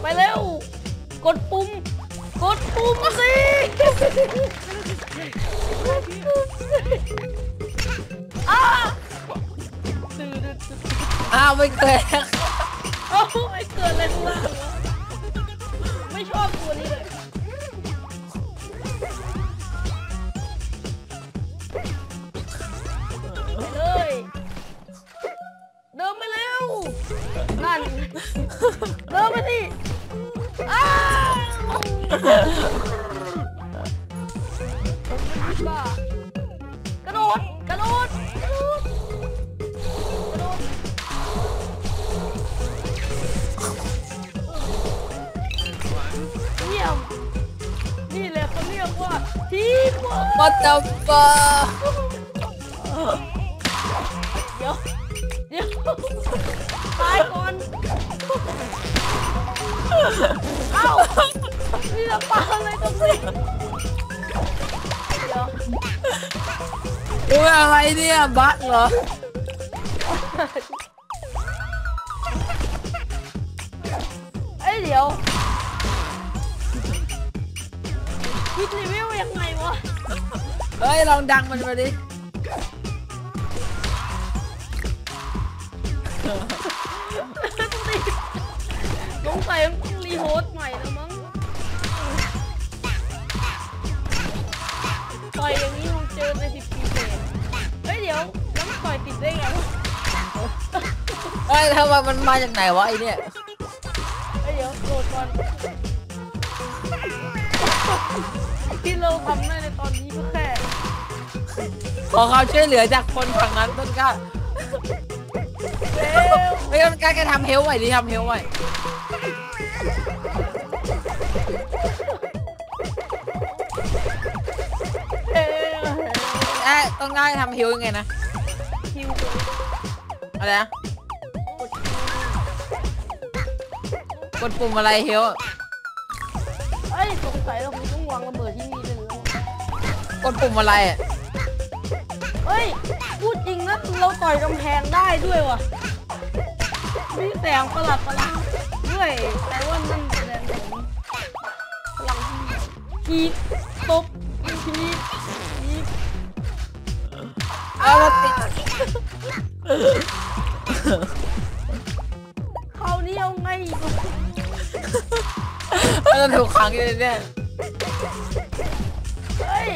ไปเร็ว กดปุ่มกดปุ่มสิอ้าอ้าวไม่เกิดโอ้ไม่เกิดอะไรข้างล่าง ดินไปเร็วนั่นเดินไปสิอ้าวบ้ากระโดดกระโดดกระโดดกระโดดเยี่ยมนี่แหละเขาเรียกว่าทีมเวิร์วัดจับปะเดี๋ยวเดี๋ยว เอ้านี่ละปลาอะไรกันสิเดี๋ยวอุ้ยอะไรเนี่ยบั๊กเหรอเอ้ยเดี๋ยวคิดรีวิวยังไงวะเฮ้ยลองดังมันมาดิ โฮสต์ใหม่แล้วมั้งต่อยอย่างนี้คงเจอในสิบปีเศษเฮ้ยเดี๋ยวแล้วมันต่อยติดได้ไงวะเฮ้ยทำไมมันมาจากไหนวะไอเนี่ยเฮ้ยเดี๋ยวโหลดก่อนที่เราทำได้ในตอนนี้ก็แค่ขอความช่วยเหลือจากคนฝั่งนั้นต้นกล้าเร็วเฮ้ยต้นกล้าแกทำเฮลไว้ดิทำเฮลไว้ เอ้ยต้นกล้าทำเฮลยังไงนะคิวอะไรนะกดปุ่มอะไรเฮลเอ้ยสงสัยเราคงต้องวางระเบิดที่นี่เลยกดปุ่มอะไรอะเฮ้ยพูดจริงนะเราต่อยกำแพงได้ด้วยว่ะมีแสงประหลาดประหลาด อีกตบอีกทีอีกเอาละติดเขาเนี่ยเอาไงเราถูกขังอยู่เนี่ยเฮ้ย